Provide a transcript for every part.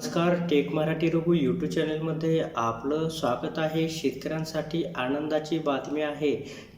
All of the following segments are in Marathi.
नमस्कार टेक मराठी रघु यूट्यूब चॅनलमध्ये आपलं स्वागत आहे. शेतकऱ्यांसाठी आनंदाची बातमी आहे.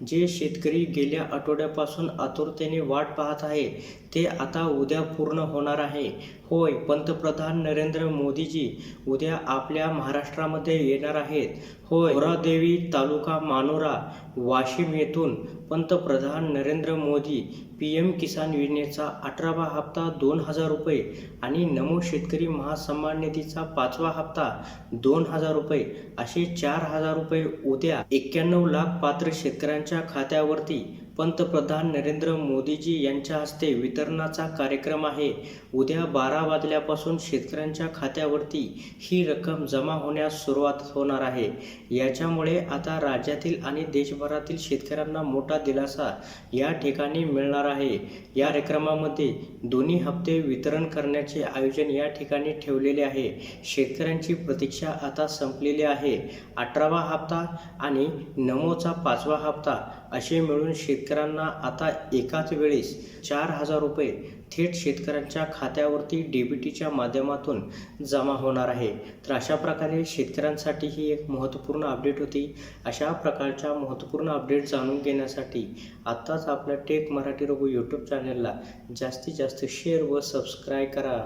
जे शेतकरी गेल्या आठवड्यापासून आतुरतेने वाट पाहत आहे ते आता उद्या पूर्ण होणार आहे. होय पंतप्रधान नरेंद्र मोदीजी उद्या आपल्या महाराष्ट्रामध्ये येणार आहेत. होय देवी तालुका मानोरा वाशिम येथून पंतप्रधान नरेंद्र मोदी पी एम किसान योजनेचा अठरावा हप्ता दोन हजार रुपये आणि नमो शेतकरी महासन्मान निधीचा पाचवा हप्ता दोन हजार रुपये असे चार हजार रुपये उद्या एक्क्याण्णव लाख पात्र शेतकऱ्यांच्या खात्यावरती पंतप्रधान नरेंद्र मोदीजी यांच्या हस्ते वितरणाचा कार्यक्रम आहे. उद्या बारा वाजल्यापासून शेतकऱ्यांच्या खात्यावरती ही रक्कम जमा होण्यास सुरुवात होणार आहे. याच्यामुळे आता राज्यातील आणि देशभरातील शेतकऱ्यांना मोठा दिलासा या ठिकाणी मिळणार आहे. या कार्यक्रमामध्ये दोन्ही हप्ते वितरण करण्याचे आयोजन या ठिकाणी ठेवलेले आहे. शेतकऱ्यांची प्रतीक्षा आता संपलेली आहे. अठरावा हप्ता आणि नमोचा पाचवा हप्ता असे मिळून शेतकऱ्यांना आता एकाच वेळेस चार हजार रुपये थेट शेतकऱ्यांच्या खात्यावरती डीबीटीच्या माध्यमातून जमा होणार आहे. तर अशा प्रकारे शेतकऱ्यांसाठी ही एक महत्त्वपूर्ण अपडेट होती. अशा प्रकारच्या महत्त्वपूर्ण अपडेट जाणून घेण्यासाठी आत्ताच आपल्या टेक मराठी रघु यूट्यूब चॅनलला जास्तीत जास्त शेअर व सबस्क्राईब करा.